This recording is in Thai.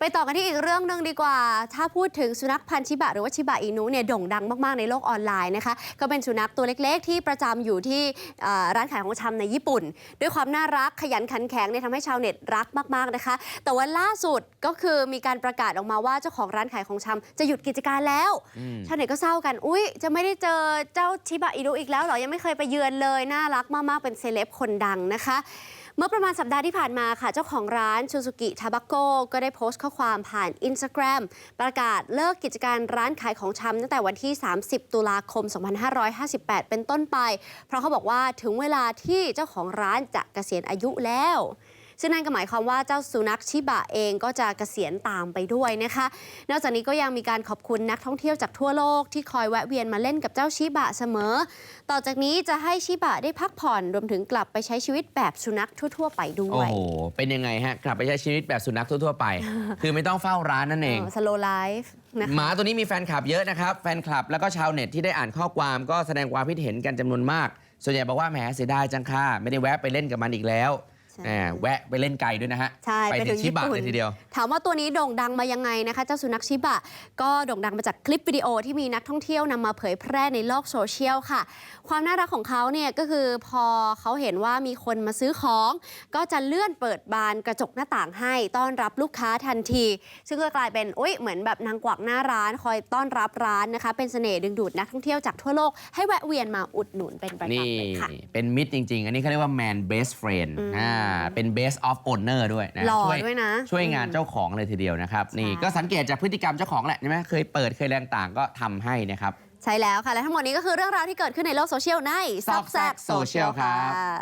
ไปต่อกันที่อีกเรื่องหนึ่งดีกว่า ถ้าพูดถึงสุนัขพันธุ์ชิบะหรือว่าชิบะอินุเนี่ยโด่งดังมาก ๆ ในโลกออนไลน์นะคะ ก็เป็นสุนัขตัวเล็ก ๆ ที่ประจำอยู่ที่เอ่อร้านขายของชำในญี่ปุ่น ด้วยความน่ารักขยันขันแข็งเนี่ยทำให้ชาวเน็ตรักมาก ๆ นะคะ แต่ว่าล่าสุดก็คือมีการประกาศออกมาว่าเจ้าของร้านขายของชำจะหยุดกิจการแล้วอืมชาวเน็ตก็เศร้ากัน อุ๊ยจะไม่ได้เจอเจ้าชิบะอินุอีกแล้วเหรอ ยังไม่เคยไปเยือนเลย น่ารักมาก ๆ เป็นเซเลบคนดังนะคะ เมื่อประมาณสัปดาห์ที่ผ่านมาค่ะ เจ้าของร้านชูซุกิทาบ a โกก็ได้โพสต์ข้อความผ่าน Instagram ประกาศเลิกกิจการร้านขายของชำตั้งแต่วันที่ 30 ตุลาคม 2558 เป็นต้นไป เพราะเขาบอกว่าถึงเวลาที่เจ้าของร้านจะเกษียณอายุแล้ว ซึ่งนั่นก็หมายความว่าเจ้าสุนัขชิบะเองก็จะเกษียณตามไปด้วยนะคะ นอกจากนี้ก็ยังมีการขอบคุณนักท่องเที่ยวจากทั่วโลกที่คอยแวะเวียนมาเล่นกับเจ้าชิบะเสมอ ต่อจากนี้จะให้ชิบะได้พักผ่อนรวมถึงกลับไปใช้ชีวิตแบบสุนัขทั่ว ๆ ไปด้โอ้วยโห เป็นยังไงฮะ กลับไปใช้ชีวิตแบบสุนัขทั่ว ๆ ไป คือไม่ต้องเฝ้าร้านนั่นเองสโลไลฟ์นะคะหมาตัวนี้มีแฟนคลับเยอะนะครับ แฟนคลับแล้วก็ชาวเน็ตที่ได้อ่านข้อความก็แสดงความคิดเห็นกันจำนวนมาก ส่วนใหญ่บอกว่าแหมเสียดายจังค่ะไม่ได้แวะไปเล่นกับมันอีกแล้วใช่ แหมแวะไปเล่นไกลด้วยนะฮะ ใช่ไปไปถึถึงงชิญี่บะปุ่นเลยทีเดียว ถามว่าตัวนี้โด่งดังมายังไงนะคะ เจ้าสุนัขชิบะ ก็โด่งดังมาจากคลิปวิดีโอที่มีนักท่องเที่ยวนำมาเผยแพร่ในโลกโซเชียลค่ะ ความน่ารักของเขาเนี่ยก็คือพอเขาเห็นว่ามีคนมาซื้อของ ก็จะเลื่อนเปิดบานกระจกหน้าต่างให้ต้อนรับลูกค้าทันที ซึ่งก็กลายเป็นอุ๊ยเหมือนแบบนางกวักหน้าร้าน คอยต้อนรับร้านนะคะ เป็นเสน่ห์ดึงดูดนักท่องเที่ยวจากทั่วโลกให้แวะเวียนมาอุดหนุนเป็นประนี่จำเลยค่ะเป็นมิตรจริง ๆ อันนี้เขาเรียกว่า man best friend อืมอ่าเป็น best of owner ด้วยนะหล่อช่วยด้วยนะ ช่วยงานเจ้าของเลยทีเดียวนะครับ นี่ใช่ก็สังเกตจากพฤติกรรมเจ้าของแหละใช่ไหมเคยเปิดเคยแรงต่างก็ทำให้นะครับ ใช่แล้วค่ะ และทั้งหมดนี้ก็คือเรื่องราวที่เกิดขึ้นในโลกโซเชียลในซอกแซกโซเชียลครับค่ะ